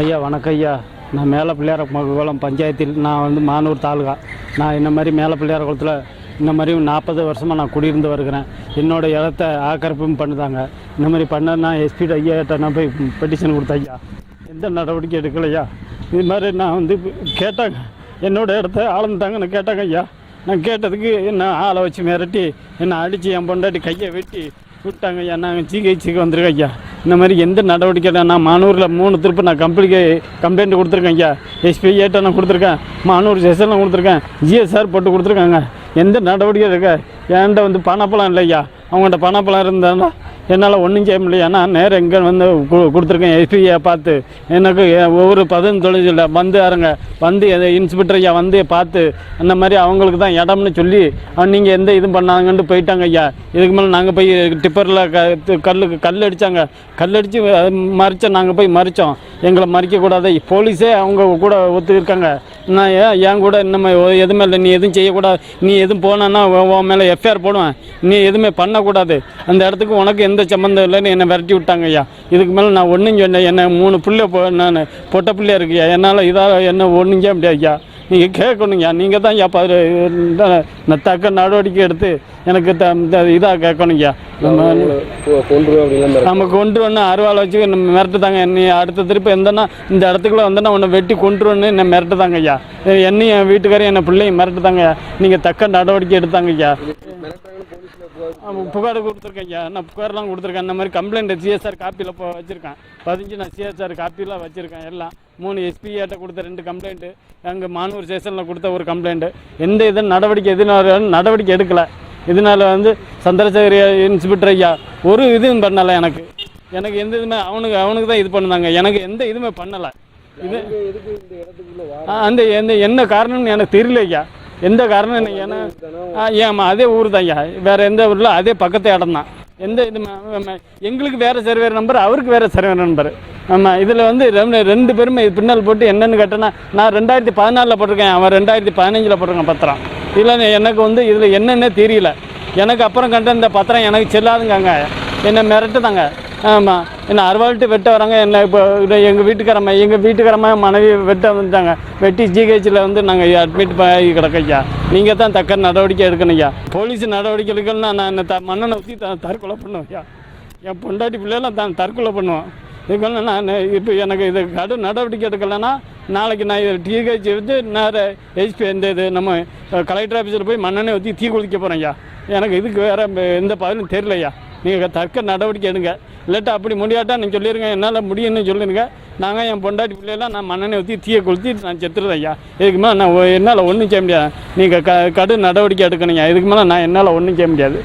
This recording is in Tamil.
ஐயா வணக்கம் ஐயா. நான் மேல பிள்ளையார குளம் பஞ்சாயத்தில் நான் வந்து மானூர் தாலுகா. நான் இந்த மாதிரி மேலே பிள்ளையார குளத்தில் இந்த மாதிரி நாற்பது வருஷமாக நான் குடியிருந்து வருகிறேன். என்னோடய இடத்த ஆக்கிரப்பும் பண்ணுதாங்க. இந்த மாதிரி பண்ண நான் எஸ்பி ஐயாட்ட நான் போய் பெட்டிஷன் கொடுத்தேன் ஐயா. எந்த நடவடிக்கை எடுக்கலையா இது மாதிரி நான் வந்து கேட்டாங்க. என்னோடய இடத்த ஆளந்துட்டாங்கன்னு கேட்டாங்க ஐயா. நான் கேட்டதுக்கு என்ன ஆளை வச்சு மிரட்டி என்னை அடித்து என் பொண்டாட்டி கையை வெட்டி கூப்பிட்டாங்க ஐயா நாங்கள் ஜிஹெச்சுக்கு வந்திருக்கோம் ஐயா இந்த மாதிரி எந்த நடவடிக்கை நான் மானூரில் மூணு திருப்பு நான் கம்பெனிக்கு கம்ப்ளைண்ட் கொடுத்துருக்கேன் ஐயா எஸ்பி ஏட்ட நான் கொடுத்துருக்கேன். மானூர் செஷனில் கொடுத்துருக்கேன். ஜிஎஸ்ஆர் போட்டு கொடுத்துருக்காங்க. எந்த நடவடிக்கை எடுக்க என்கிட்ட வந்து பணப்பழம் இல்லை ஐயா அவங்கள்ட்ட பணப்பழம் இருந்தாலும் என்னால் ஒன்றும் செய்ய முடியல. நான் நேரம் எங்கே வந்து கொடுத்துருக்கேன் எஸ்பியை பார்த்து. எனக்கு ஒவ்வொரு பதினஞ்சு தொழில் வந்து யாருங்க வந்து எதை இன்ஸ்பெக்டர் ஐயா வந்து பார்த்து அந்த மாதிரி அவங்களுக்கு தான் இடம்னு சொல்லி நீங்கள் எந்த இதுவும் பண்ணாங்கன்ட்டு போயிட்டாங்க ஐயா. இதுக்கு மேலே நாங்கள் போய் டிப்பரில் க கல் கல் அடித்தாங்க கல் அடித்து மறித்தோம் நாங்கள் போய் மறித்தோம் எங்களை மறிக்கக்கூடாது. போலீஸே அவங்க கூட ஒத்துக்கிருக்காங்க. நான் ஏன் என் கூட இன்னும் எதுவுமே இல்லை. நீ எதுவும் செய்யக்கூடாது நீ எதுவும் போனான்னா உன் மேலே எஃப்ஐஆர் போடுவேன். நீ எதுவுமே பண்ணக்கூடாது. அந்த இடத்துக்கு உனக்கு எந்த சம்மந்தம் இல்லைன்னு என்னை விரட்டி விட்டாங்க ஐயா. இதுக்கு மேலே நான் ஒன்றும் சொன்னேன் என்ன மூணு பிள்ளை போ நான் பொட்ட பிள்ளையா இருக்குயா என்னால் இதாக என்ன ஒன்றும் செய்ய முடியாது ஐயா. நீங்கள் கேட்கணுங்கய்யா. நீங்கள் தான் ஐயா நான் தக்க நடவடிக்கை எடுத்து எனக்கு த இதாக கேட்கணுங்கய்யா. நம்ம கொண்டு அப்படிலாம் நம்ம கொண்டு வந்து அருவாளை வச்சு நம்ம மிரட்டுதாங்க. என்னை அடுத்த திருப்பி எந்தனா இந்த இடத்துக்குள்ள வந்தேன்னா உன்னை வெட்டி கொண்டு வந்து என்ன மிரட்டுதாங்க ஐயா என்னையும் என் வீட்டுக்காரையும் என்ன பிள்ளையும் மிரட்டுதாங்க நீங்கள் தக்க நடவடிக்கை எடுத்தாங்க ஐயா மிரட்டுறாங்கன்னு போலீஸ்ல ஆமாம் புகார் கொடுத்துருக்கேன் ஐயா. நான் புகார்லாம் கொடுத்துருக்கேன். இந்த மாதிரி கம்ப்ளைண்ட் சிஎஸ்ஆர் காப்பியில் இப்போ வச்சுருக்கேன். பதினஞ்சு நான் சிஎஸ்ஆர் காப்பிலாம் வச்சுருக்கேன் எல்லாம். மூணு எஸ்பிஏட்ட கொடுத்த ரெண்டு கம்ப்ளைண்ட்டு அங்கே மானூர் ஸ்டேஷனில் கொடுத்த ஒரு கம்ப்ளைண்ட்டு எந்த இது நடவடிக்கை எதுனால நடவடிக்கை எடுக்கலை. இதனால வந்து சந்திரசேகர் இன்ஸ்பெக்டர் ஐயா ஒரு இதுவும் பண்ணலை எனக்கு. எனக்கு எந்த இதுவுமே அவனுக்கு அவனுக்கு தான் இது பண்ணுதாங்க எனக்கு எந்த இதுவுமே பண்ணலை. இது அந்த எந்த என்ன காரணம்னு எனக்கு தெரியல ஐயா. எந்த காரணம் எனக்கு ஏன்னா ஆ அதே ஊர் தான் ஐயா வேறு எந்த ஊரில் அதே பக்கத்து இடம் தான். எந்த இது எங்களுக்கு வேறு சர்வேர் நம்பர் அவருக்கு வேறு சர்வேர் நம்பர் ஆமாம் இதில் வந்து ரெண்டு ரெண்டு பேருமே இது பின்னல் போட்டு என்னென்னு கேட்டேன்னா நான் ரெண்டாயிரத்தி பதினாலில் போட்டிருக்கேன் அவன் ரெண்டாயிரத்தி பதினஞ்சில் போட்டிருக்கான் பத்திரம். இதில் எனக்கு வந்து இதில் என்னென்னே தெரியல. எனக்கு அப்புறம் கண்ட இந்த பத்திரம் எனக்கு செல்லாதுங்காங்க. என்னை மிரட்டுதாங்க. ஆமாம் என்ன அறுவாள்ட்டு வெட்ட வராங்க என்ன இப்போ எங்கள் வீட்டுக்காரம்மா எங்கள் வீட்டுக்காரம்மா மனைவி வெட்ட வந்துட்டாங்க. வெட்டி ஜிஹெச்சில் வந்து நாங்கள் அட்மிட் ஆகி கிடக்கையா நீங்கள் தான் தக்க நடவடிக்கை எடுக்கணும் போலீஸ் நடவடிக்கை எடுக்கணும்னா நான் என்ன த மண்ணனை ஊற்றி த தற்கொலை பண்ணுவேன் ஐயா. என் பொண்டாட்டி பிள்ளைலாம் தான் தற்கொலை பண்ணுவேன். இதுக்கெல்லாம் நான் இப்போ எனக்கு இது கடும் நடவடிக்கை எடுக்கலைன்னா நாளைக்கு நான் இது டிஹெச் வந்து நேரம் ஹெச்பி எந்த இது நம்ம கலெக்டர் ஆஃபீஸில் போய் மண்ணனை ஊற்றி தீ குளிக்க போகிறேன்யா எனக்கு இதுக்கு வேறு எந்த பதிலும் தெரியலையா நீங்கள் தக்க நடவடிக்கை எடுங்க. இல்லாட்டா அப்படி முடியாட்டா நீங்கள் சொல்லிடுங்க என்னால் முடியும்னு சொல்லிடுங்க நாங்கள் என் பொண்டாட்டி பிள்ளையெல்லாம் நான் மண்ணனை ஊற்றி தீயை கொளுத்தி நான் செத்துறது ஐயா. இதுக்கு மேலே நான் என்னால் ஒன்றும் செய்ய முடியாது. நீங்கள் க கடும் நடவடிக்கை எடுக்கணுங்க இதுக்கு மேலே நான் என்னால் ஒன்றும் செய்ய முடியாது.